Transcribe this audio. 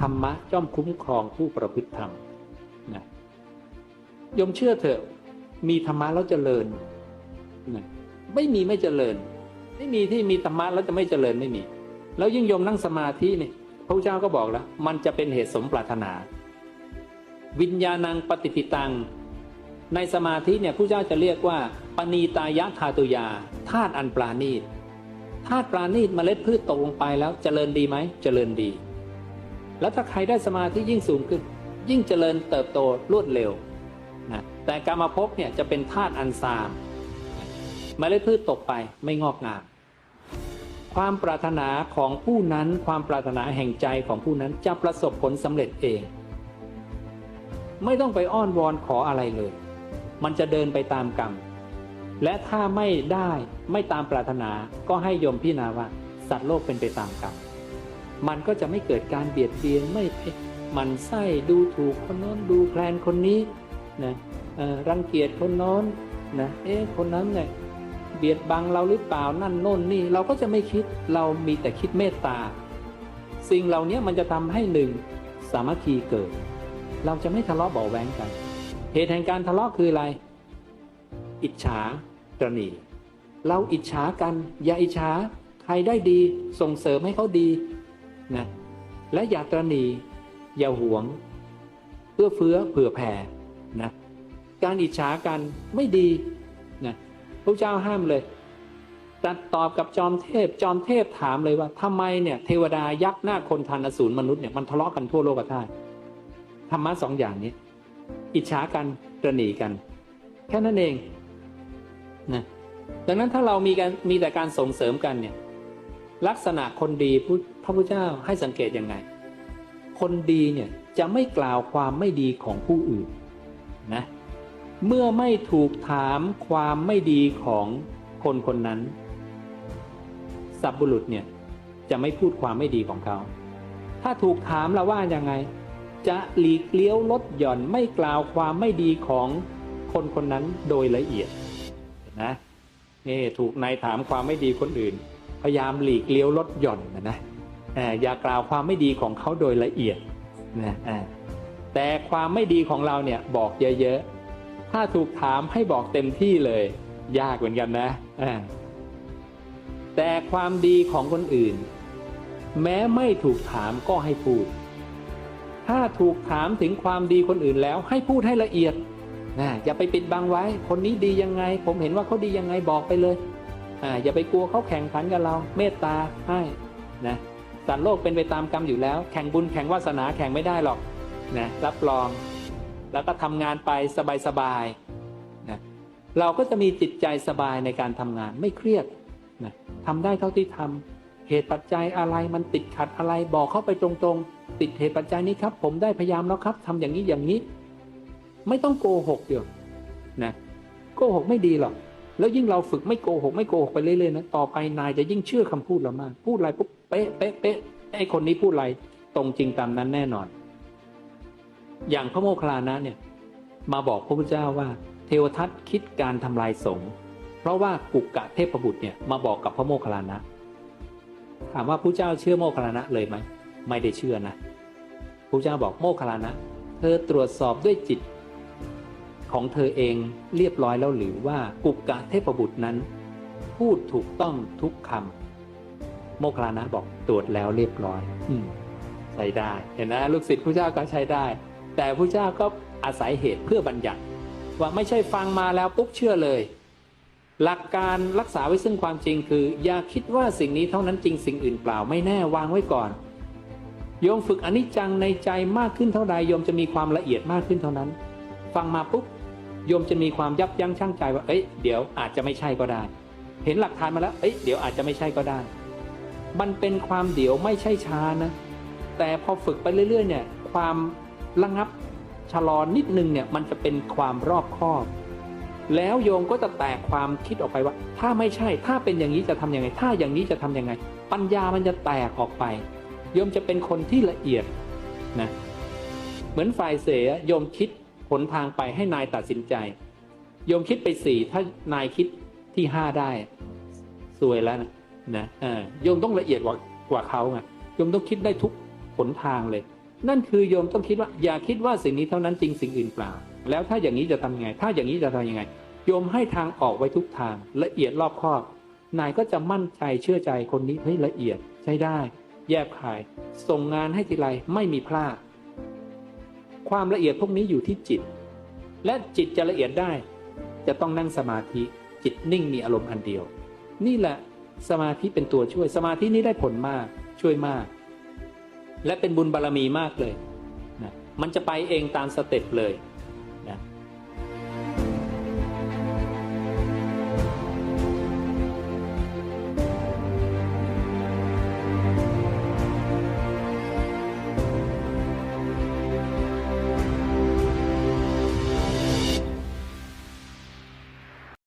ธรรมะย่อมคุ้มครองผู้ประพฤติธรรมนะยมเชื่อเถอะ มีธรรมะแล้วเจริญนะไม่มีไม่เจริญ ไม่มีที่มีธรรมะแล้วจะไม่เจริญไม่มี แล้วยิ่งยมนั่งสมาธินี่พระเจ้าก็บอกแล้ว มันจะเป็นเหตุสมปรารถนา วิญญาณังปฏิปิตัง ในสมาธิเนี่ยผู้เจ้าจะเรียกว่า ปณีตายะธาตุยาธาตุอันปราณีตธาตุปราณีตเมล็ดพืชตกลงไปแล้วเจริญดีไหมเจริญดี แล้วถ้าใครได้สมาธิยิ่งสูงขึ้น ยิ่งเจริญเติบโตรวดเร็วนะแต่การมาพบเนี่ยจะเป็นธาตุอันซามเมล็ดพืชตกไปไม่งอกงาม ความปรารถนาของผู้นั้นความปรารถนาแห่งใจของผู้นั้นจะประสบผลสำเร็จเอง ไม่ต้องไปอ้อนวอนขออะไรเลย มันจะเดินไปตามกรรม และถ้าไม่ได้ไม่ตามปรารถนาก็ให้ยมพิจารณาว่า สัตว์โลกเป็นไปตามกรรม มันก็จะไม่เกิดการเบียดเบียนไม่หมันไส้ดูถูกคนโน้นดูแคลนคนนี้นะรังเกียจคนโน้นนะเอ๊ะคนนั้นเนี่ยเบียดบังเราหรือเปล่านั่นโน่นนี่เราก็จะไม่คิดเรามีแต่คิดเมตตา สิ่งเหล่านี้มันจะทำให้หนึ่งสามัคคีเกิด เราจะไม่ทะเลาะเบาแวงกัน เหตุแห่งการทะเลาะคืออะไร อิจฉาตรณีเราอิจฉากัน อย่าอิจฉาใครได้ดีส่งเสริมให้เขาดี นะและอย่าตรณีอย่าหวงเอื้อเฟื้อเผื่อแผ่นะการอิจฉากันไม่ดีนะพระเจ้าห้ามเลยตัดตอบกับจอมเทพ จอมเทพถามเลยว่าทำไมเนี่ยเทวดายักษ์หน้าคนทันอสูรมนุษย์เนี่ยมันทะเลาะกันทั่วโลกธาตุธรรมะสองอย่างนี้ อิจฉากันตรณีกัน แค่นั้นเองนะดังนั้นถ้าเรามีการมีแต่การส่งเสริมกันเนี่ย ลักษณะคนดีพระพุทธเจ้าให้สังเกตยังไง คนดีเนี่ยจะไม่กล่าวความไม่ดีของผู้อื่นนะเมื่อไม่ถูกถามความไม่ดีของคนคนนั้น สับบุรุษเนี่ยจะไม่พูดความไม่ดีของเขา ถ้าถูกถามเราว่ายังไง จะหลีกเลี้ยวลดหย่อนไม่กล่าวความไม่ดีของคนคนนั้นโดยละเอียดนะนี่ถูกนายถามความไม่ดีคนอื่น พยายามหลีกเลี้ยวลดหย่อนนะนะเอ่ออย่ากล่าวความไม่ดีของเขาโดยละเอียดนะแต่ความไม่ดีของเราเนี่ยบอกเยอะๆ ถ้าถูกถามให้บอกเต็มที่เลย ยากเหมือนกันนะแต่ความดีของคนอื่น แม้ไม่ถูกถามก็ให้พูด ถ้าถูกถามถึงความดีคนอื่นแล้วให้พูดให้ละเอียดนะอย่าไปปิดบังไว้ คนนี้ดียังไง ผมเห็นว่าเขาดียังไงบอกไปเลย อ่าอย่าไปกลัวเขาแข่งขันกับเรา เมตตาให้นะสัตว์โลกเป็นไปตามกรรมอยู่แล้ว แข่งบุญแข่งวาสนาแข่งไม่ได้หรอกนะรับรอง แล้วก็ทำงานไปสบายๆนะเราก็จะมีจิตใจสบายในการทำงานไม่เครียดนะทำได้เท่าที่ทำเหตุปัจจัยอะไรมันติดขัดอะไรบอกเข้าไปตรงๆ ติดเหตุปัจจัยนี้ครับ ผมได้พยายามแล้วครับทำอย่างนี้อย่างนี้ ไม่ต้องโกหกเดี๋ยวนะโกหกไม่ดีหรอก แล้วยิ่งเราฝึกไม่โกหกไม่โกหกไปเรื่อยๆนะต่อไปนายจะยิ่งเชื่อคำพูดเรามาก พูดอะไรปุ๊บเป๊ะเป๊ะเป๊ะไอ้คนนี้พูดอะไรตรงจริงตามนั้นแน่นอน อย่างพระโมคคัลลานะเนี่ยมาบอกพระพุทธเจ้าว่า เทวทัตคิดการทำลายสงฆ์เพราะว่ากุกกะเทพบุตรเนี่ยมาบอกกับพระโมคคัลลานะ ถามว่าพระเจ้าเชื่อโมคคัลลานะเลยไหมไม่ได้เชื่อนะพระเจ้าบอกโมคคัลลานะ เธอตรวจสอบด้วยจิต ของเธอเองเรียบร้อยแล้วหรือว่ากุกกะเทพบุตรนั้น พูดถูกต้องทุกคำโมคลลานะบอกตรวจแล้วเรียบร้อย อืมใช้ได้ เห็นนะลูกศิษย์พระเจ้าก็ใช้ได้ แต่พระเจ้าก็อาศัยเหตุเพื่อบัญญัติ ว่าไม่ใช่ฟังมาแล้วปุ๊บเชื่อเลย หลักการรักษาไว้ซึ่งความจริงคือ อย่าคิดว่าสิ่งนี้เท่านั้นจริงสิ่งอื่นเปล่าไม่แน่วางไว้ก่อนโยมฝึกอนิจจังในใจมากขึ้นเท่าใดโยมจะมีความละเอียดมากขึ้นเท่านั้น ฟังมาปุ๊บ โยมจะมีความยับยั้งชั่งใจว่า เอ้ย เดี๋ยวอาจจะไม่ใช่ก็ได้ เห็นหลักฐานมาแล้ว เอ้ย เดี๋ยวอาจจะไม่ใช่ก็ได้ มันเป็นความเดี๋ยวไม่ใช่ช้านะ แต่พอฝึกไปเรื่อย ๆ เนี่ย ความระงับชะลอนิดนึงเนี่ย มันจะเป็นความรอบคอบ แล้วโยมก็จะแตกความคิดออกไปว่า ถ้าไม่ใช่ ถ้าเป็นอย่างนี้จะทำยังไง ถ้าอย่างนี้จะทำยังไง ปัญญามันจะแตกออกไป โยมจะเป็นคนที่ละเอียดนะ เหมือนฝ่ายเสียโยมคิด หนทางไปให้นายตัดสินใจโยมคิดไปสี่ถ้านายคิดที่ห้าได้สวยแล้วนะนะโยมต้องละเอียดกว่ากว่าเขาไงโยมต้องคิดได้ทุกหนทางเลย นั่นคือโยมต้องคิดว่า อย่าคิดว่าสิ่งนี้เท่านั้นจริงสิ่งอื่นเปล่า แล้วถ้าอย่างนี้จะทำยังไง ถ้าอย่างนี้จะทำยังไงโยมให้ทางออกไว้ทุกทาง ละเอียดรอบคอบ นายก็จะมั่นใจเชื่อใจคนนี้เฮ้ยละเอียดใช้ได้ แยบคาย ส่งงานให้ทีไรไม่มีพลาด ความละเอียดพวกนี้อยู่ที่จิต และจิตจะละเอียดได้ จะต้องนั่งสมาธิจิตนิ่งมีอารมณ์อันเดียว นี่แหละสมาธิเป็นตัวช่วย สมาธินี้ได้ผลมากช่วยมาก และเป็นบุญบารรมีมากเลยนะมันจะไปเองตามสเต็ปเลย